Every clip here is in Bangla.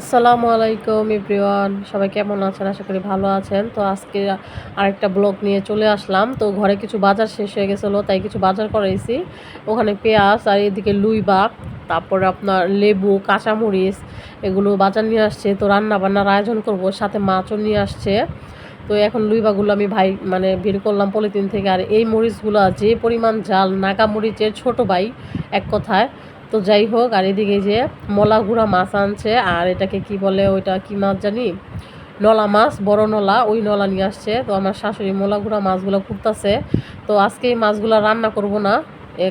আসসালামু আলাইকুম, এভরিওয়ান। সবাই কেমন আছেন? আশা করি ভালো আছেন। তো আজকে আরেকটা ব্লগ নিয়ে চলে আসলাম। তো ঘরে কিছু বাজার শেষ হয়ে গেছিল, তাই কিছু বাজার করাইছি। ওখানে পেঁয়াজ আর এদিকে লুই বাপ তারপরে আপনার লেবু, কাঁচামরিচ, এগুলো বাজার নিয়ে আসছে। তো রান্না বান্নার আয়োজন করব, সাথে মাছও নিয়ে আসছে। তো এখন লুইবাগুলো আমি ভাই মানে বের করলাম পলিথিন থেকে। আর এই মরিচগুলো যে পরিমাণ জাল নাগা মরিচের ছোট ভাই, এক কথায়। তো যাই হোক, আর এদিকে যে মলা গুঁড়া মাছ আনছে, আর এটাকে কি বলে, ওইটা কি মাছ জানি? নলা মাছ, বড় নলা, ওই নলা নিয়ে আসছে। তো আমার শাশুড়ি মলা গুঁড়া মাছগুলো কুটতেছে তো আজকে এই মাছগুলো রান্না করব না।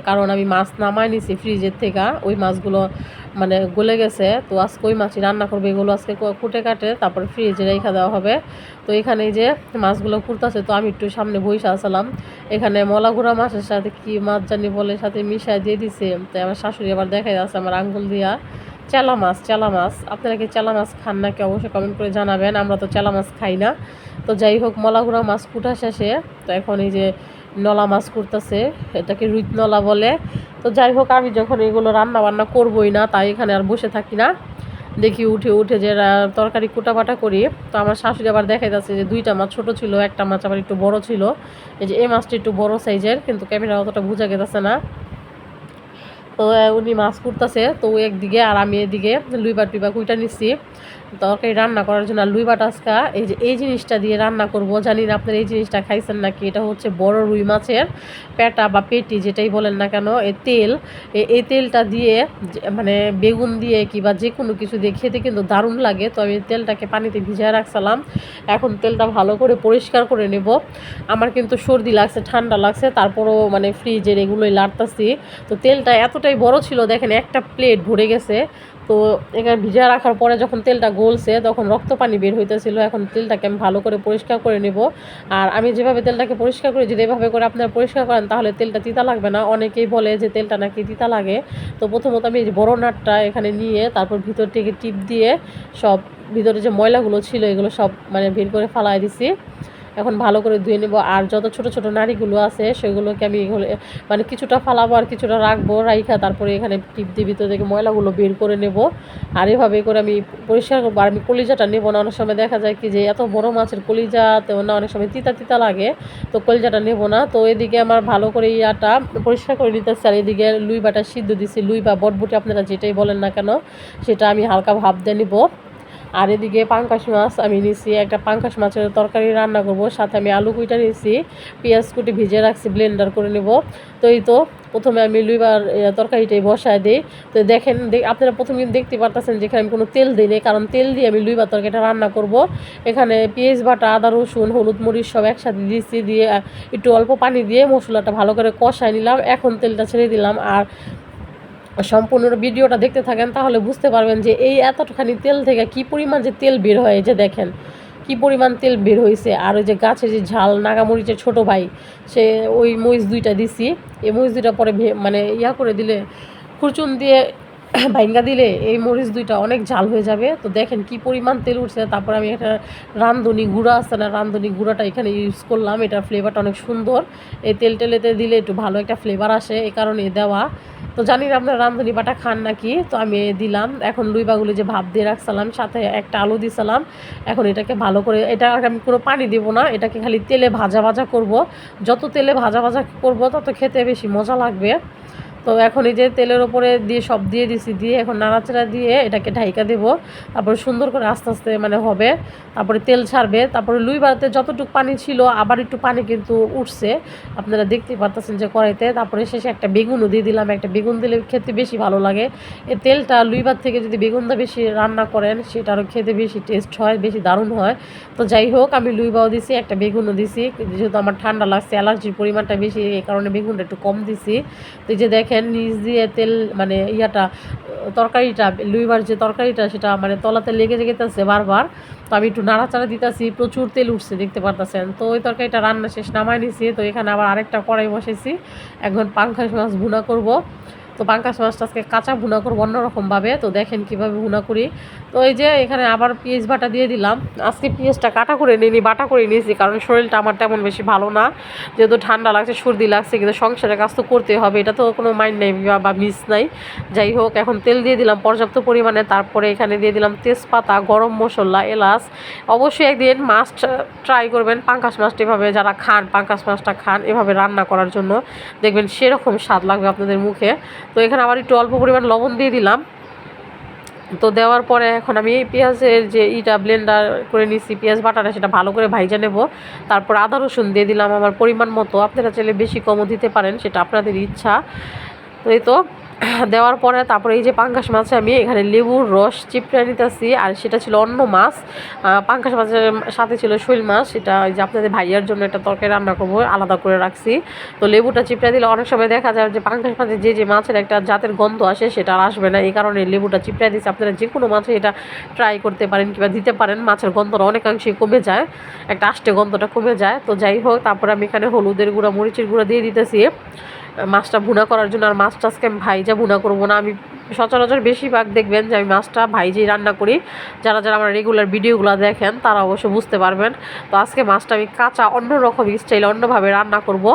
কারণ আমি মাছ নামাই নিছি ফ্রিজের থেকে, ওই মাছগুলো মানে গলে গেছে। তো আজকে ওই মাছই রান্না করবে, এগুলো আজকে কুটে কাটে, তারপরে ফ্রিজে রেখে দেওয়া হবে। তো এখানে যে মাছগুলো কুড়তাছে তো আমি একটু সামনে বইসা আসলাম এখানে মলাগুড়া মাছের সাথে কি মাছ জানি বলে, সাথে মিশাই দিয়ে দিছে। তাই আমার শাশুড়ি আবার দেখাই যাচ্ছে আমার আঙ্গুল দিয়া। চেলা মাছ চেলা মাছ। আপনারা কি চেলা মাছ খান নাকি অবশ্যই কমেন্ট করে জানাবেন, আমরা তো চেলা মাছ খাই না। তো যাই হোক মলাগুড়া মাছ কুটা শেষে। তো এখন এই যে নলা মাছ করতেছে, এটাকে রুইত নলা বলে। তো যাই হোক, আমি যখন এগুলো রান্না বান্না করবোই না, তাই এখানে আর বসে থাকি না। দেখি উঠে উঠে যে তরকারি কুটাবাটা করি। তো আমার শাশুড়ি আবার দেখা যাচ্ছে যে দুইটা মাছ ছোট ছিল, একটা মাছ আবার একটু বড় ছিল। এই যে এই মাছটা একটু বড় সাইজের, কিন্তু ক্যামেরা অতটা বোঝা গেছে না। তো উনি মাছ করতেছে তো একদিকে আর আমি এদিকে লুইবা টুইবা কুইটা নিচ্ছি। তরকারি রান্না করার জন্য লুই বাটাসকা এই যে এই জিনিসটা দিয়ে রান্না করব। জানি না আপনার এই জিনিসটা খাইছেন নাকি, এটা হচ্ছে বড় রুই মাছের পেটা বা পেটি যেটাই বলেন না কেন, এই তেল এই তেলটা দিয়ে মানে বেগুন দিয়ে কিংবা যে কোনো কিছু দিয়ে খেতে কিন্তু দারুণ লাগে। তো আমি তেলটাকে পানিতে ভিজিয়ে রাখছিলাম। এখন তেলটা ভালো করে পরিষ্কার করে নেব। আমার কিন্তু সর্দি লাগছে, ঠান্ডা লাগছে, তারপরও মানে ফ্রিজের এগুলোই লাড়তাছি। তো তেলটা এতটাই বড় ছিল, দেখেন একটা প্লেট ভরে গেছে। তো এখানে ভিজা রাখার পরে যখন তেলটা গলছে, তখন রক্ত পানি বের হইতেছিল। এখন তেলটাকে আমি ভালো করে পরিষ্কার করে নেব। আর আমি যেভাবে তেলটাকে পরিষ্কার করি যদি এভাবে করে আপনারা পরিষ্কার করেন, তাহলে তেলটা তিতা লাগবে না। অনেকেই বলে যে তেলটা নাকি তিতা লাগে। তো প্রথমত আমি এই বড় নাটটা এখানে নিয়ে, তারপর ভিতর থেকে টিপ দিয়ে সব, ভিতরে যে ময়লাগুলো ছিল, এগুলো সব মানে বের করে ফালাই দিছি। এখন ভালো করে ধুয়ে নেব। আর যত ছোট ছোট নাড়িগুলো আছে, সেগুলোকে আমি মানে কিছুটা ফালাবো আর কিছুটা রাখব, রাইখা তারপরে এখানে টিপ দিয়ে ভিতর থেকে ময়লাগুলো বের করে নেব। আর এভাবে করে আমি পরিষ্কার করব। আর আমি কলিজাটা নেব না, অনেক সময় দেখা যায় কি যে এত বড় মাছের কলিজা তেমন না, অনেক সময় তিতা তিতা লাগে, তো কলিজাটা নেব না। তো এদিকে আমার ভালো করে ইয়াটা পরিষ্কার করে নিতেছে। আর এদিকে লুই বাটা সিদ্ধ দিছি, লুই বা বটবুটি আপনারা যেটাই বলেন না কেন, সেটা আমি হালকা ভাব দিয়ে নিব। আর এদিকে পাঙ্কাশ মাছ আমি নিছি, একটা পাঙ্কাশ মাছের তরকারি রান্না করব, সাথে আমি আলু কুইটা নিয়েছি পেঁয়াজ কুটি ভিজে রাখছি ব্লেন্ডার করে নেব। তো এই তো, প্রথমে আমি লুইবার তরকারিটাই বসায় দিই। তো দেখেন আপনারা প্রথমে দেখতে পারতেছেন যেখানে আমি কোনো তেল দিই কারণ তেল দিয়ে আমি লুইবার তরকারিটা রান্না করব। এখানে পেঁয়াজ বাটা, আদা, রসুন, হলুদ, মরিচ সব একসাথে দিয়েছি দিয়ে, একটু অল্প পানি দিয়ে মশলাটা ভালো করে কষায় নিলাম। এখন তেলটা ছেড়ে দিলাম, আর সম্পূর্ণ ভিডিওটা দেখতে থাকেন, তাহলে বুঝতে পারবেন যে এই এতটুখানি তেল থেকে কি পরিমাণ যে তেল বের হয় যে দেখেন, কি পরিমাণ তেল বের হয়েছে আর ওই যে গাছে যে ঝাল, নাগামরিচের ছোট ভাই, সে ওই মরিচ দুইটা দিছি। এই মরিচ দুইটা পরে মানে ইয়া করে দিলে, খুরচুন দিয়ে ভাইঙ্গা দিলে এই মরিচ দুইটা অনেক ঝাল হয়ে যাবে। তো দেখেন কি পরিমাণ তেল উঠছে। তারপর আমি একটা রান্ধনি গুঁড়া আছে না রান্ধনি গুঁড়াটা এখানে ইউজ করলাম। এটার ফ্লেভারটা অনেক সুন্দর। এই তেল টেলেতে দিলে একটু ভালো একটা ফ্লেভার আসে এই কারণে দেওয়া। তো জানি না আপনার রান্ধনি বাটা খান নাকি? তো আমি দিলাম। এখন লুইবাগুলি যে ভাব দিয়ে রাখছিলাম, সাথে একটা আলু দিছিলাম। এখন এটাকে ভালো করে, এটা আমি কোনো পানি দেবো না। এটাকে খালি তেলে ভাজা ভাজা করব। যত তেলে ভাজা ভাজা করব, তত খেতে বেশি মজা লাগবে। তো এখন এই যে তেলের ওপরে দিয়ে সব দিয়ে দিছি, দিয়ে এখন নাড়াচাড়া দিয়ে এটাকে ঢাইকা দেব। তারপরে সুন্দর করে আস্তে আস্তে মানে হবে। তারপরে তেল ছাড়বে। তারপরে লুই বাড়াতে যতটুকু পানি ছিল, আবার একটু পানি কিন্তু উঠছে। আপনারা দেখতেই পারতেছেন যে কড়াইতে। তারপরে শেষে একটা বেগুনও দিয়ে দিলাম। একটা বেগুন দিলে খেতে বেশি ভালো লাগে। এই তেলটা লুইবার থেকে যদি বেগুনটা বেশি রান্না করেন সেটা আরও খেতে বেশি টেস্ট হয়, বেশি দারুণ হয়। তো যাই হোক, আমি লুইবাও দিছি, একটা বেগুনও দিছি। যেহেতু আমার ঠান্ডা লাগছে, অ্যালার্জির পরিমাণটা বেশি, এই কারণে বেগুনটা একটু কম দিছি। তো যে দেখেন দেখেন নিচ দিয়ে তেল মানে ইয়াটা, তরকারিটা, লুইবার যে তরকারিটা, সেটা মানে তলাতে লেগে যেতেছে বারবার। তো আমি একটু নাড়াচাড়া দিতেছি, প্রচুর তেল উঠছে, দেখতে পারতেছেন। তো ওই তরকারিটা রান্না শেষ নামাই নিছি। তো এখানে আবার আরেকটা কড়াই বসেছি। এখন পাঙ্খাস মাছ ভুনা করব। তো পাঙ্কাশ মাছটা আজকে কাঁচা ভুনা করব অন্যরকমভাবে। তো দেখেন কীভাবে ভুনা করি। তো এই যে এখানে আবার পেঁয়াজ বাটা দিয়ে দিলাম। আজকে পেঁয়াজটা কাটা করে নিইনি, বাটা করে নিয়েছি, কারণ শরীরটা আমার তেমন বেশি ভালো না। যেহেতু ঠান্ডা লাগছে, সর্দি লাগছে, কিন্তু সংসারের কাজ তো করতে হবে। এটা তো কোনো মাইন্ড নেই বা- মিস নাই। যাই হোক, এখন তেল দিয়ে দিলাম পর্যাপ্ত পরিমাণে। তারপরে এখানে দিয়ে দিলাম তেজপাতা, গরম মশলা, এলাচ। অবশ্যই একদিন মাছ ট্রাই করবেন পাঙ্কাশ মাছটা এভাবে যারা খান, পাঙ্কাশ মাছটা খান, এভাবে রান্না করার জন্য। দেখবেন সেরকম স্বাদ লাগবে আপনাদের মুখে। তো এখানে আবার একটু অল্প পরিমাণ লবণ দিয়ে দিলাম। তো দেওয়ার পরে এখন আমি এই পেঁয়াজের যে ইটা ব্লেন্ডার করে নিচ্ছি পেঁয়াজ বাটাটা সেটা ভালো করে ভাইজা নেব। তারপর আদা রসুন দিয়ে দিলাম আমার পরিমাণ মতো। আপনারা চাইলে বেশি কমও দিতে পারেন, সেটা আপনাদের ইচ্ছা। তো এই তো দেওয়ার পরে তারপরে এই যে পাঙ্কাশ মাছে আমি এখানে লেবুর রস চিপড়ে নিতেছি, আর সেটা ছিল অন্য মাছ। পাঙ্কাশ মাছের সাথে ছিল শৈল মাছ, সেটা যে আপনাদের ভাইয়ার জন্য একটা তরকারি রান্না করব, আলাদা করে রাখছি। তো লেবুটা চিপড়ে দিলে অনেক সময় দেখা যায় যে পাঙ্কাশ মাছের যে যে মাছের একটা জাতের গন্ধ আসে সেটা আর আসবে না। এই কারণে লেবুটা চিপড়ে দিচ্ছি আপনারা যে কোনো মাছে এটা ট্রাই করতে পারেন কিংবা দিতে পারেন, মাছের গন্ধটা অনেকাংশেই কমে যায়, একটা আষ্টে গন্ধটা কমে যায়। তো যাই হোক, তারপরে আমি এখানে হলুদের গুঁড়া, মরিচের গুঁড়া দিয়ে দিতেছি। মাছটা ভুনা করার জন্য আর মাছটা আজকে আমি ভাইজা ভুনা করব না। আমি সচরাচর বেশিরভাগ দেখবেন যে আমি মাছটা ভাইজেই রান্না করি। যারা যারা আমার রেগুলার ভিডিওগুলো দেখেন, তারা অবশ্য বুঝতে পারবেন। তো আজকে মাছটা আমি কাঁচা, অন্যরকম স্টাইলে অন্যভাবে রান্না করব।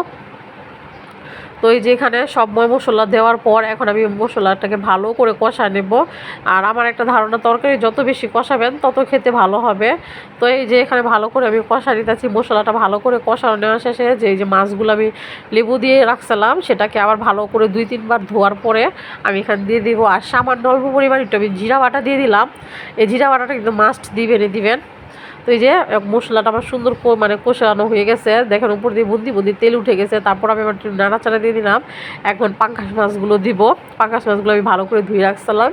তো এই যে এখানে সব মশলা দেওয়ার পর এখন আমি মশলাটাকে ভালো করে কষা নেব। আর আমার একটা ধারণা, তরকারি যত বেশি কষাবেন তত খেতে ভালো হবে। তো এই যে এখানে ভালো করে আমি কষা নিতেছি, মশলাটা ভালো করে কষানো নেওয়া শেষে যে এই যে মাছগুলো আমি লেবু দিয়ে রাখছিলাম, সেটাকে আবার ভালো করে দুই তিনবার ধোয়ার পরে আমি এখানে দিয়ে দিব। আর সামান্য অল্প পরিমাণ একটু আমি জিরা বাটা দিয়ে দিলাম। এই জিরা বাটাটা কিন্তু মাস্ট দিবেনই দিবেন। তো এই যে মশলাটা আমার সুন্দর মানে কষানো হয়ে গেছে। দেখেন, উপর দিয়ে বুদ্ধি বুদ্ধি তেল উঠে গেছে। তারপর আমি আমার নাড়াচাড়া দিয়ে দিলাম। এখন পাঙ্কাশ মাছগুলো দিব। পাঙ্কাশ মাছগুলো আমি ভালো করে ধুয়ে রাখছিলাম।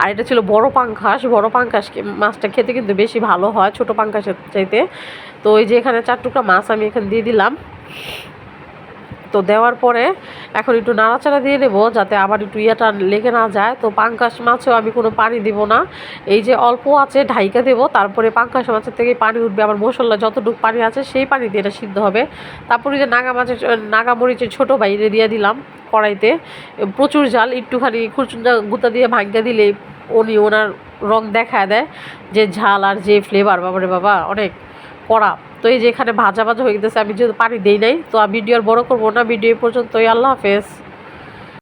আর এটা ছিল বড় পাঙ্খাস। বড় পাঙ্খাস মাছটা খেতে কিন্তু বেশি ভালো হয়, ছোট পাঙ্খাসের চাইতে। তো এই যে, এখানে চার টুকরা মাছ আমি এখানে দিয়ে দিলাম। তো দেওয়ার পরে এখন একটু নাড়াচাড়া দিয়ে দেবো যাতে আবার একটু ইয়েটা লেগে না যায়। তো পাঙ্কাশ মাছেও আমি কোনো পানি দিব না। এই যে অল্প আছে ঢাইকা দেবো, তারপরে পাঙ্কাশ মাছের থেকে পানি উঠবে। আবার মশলা যতটুকু পানি আছে সেই পানি দিয়ে এটা সিদ্ধ হবে। তারপরে যে নাগা মাছের নাগা মরিচের ছোটো বাইরে দিয়ে দিলাম কড়াইতে। প্রচুর জাল একটুখানি খুচুন্দা গুঁতা দিয়ে ভাঙ্গা দিলে উনি ওনার রং দেখা দেয় যে ঝাল আর যে ফ্লেভার বাবারে বাবা, অনেক কড়া। তো এই যে এখানে ভাজা ভাজা হয়ে গেছে, আমি যেহেতু পানি দিই নাই, তো আমি ভিডিও আর বড় করব না। ভিডিও পর্যন্তই, আল্লাহ হাফেজ।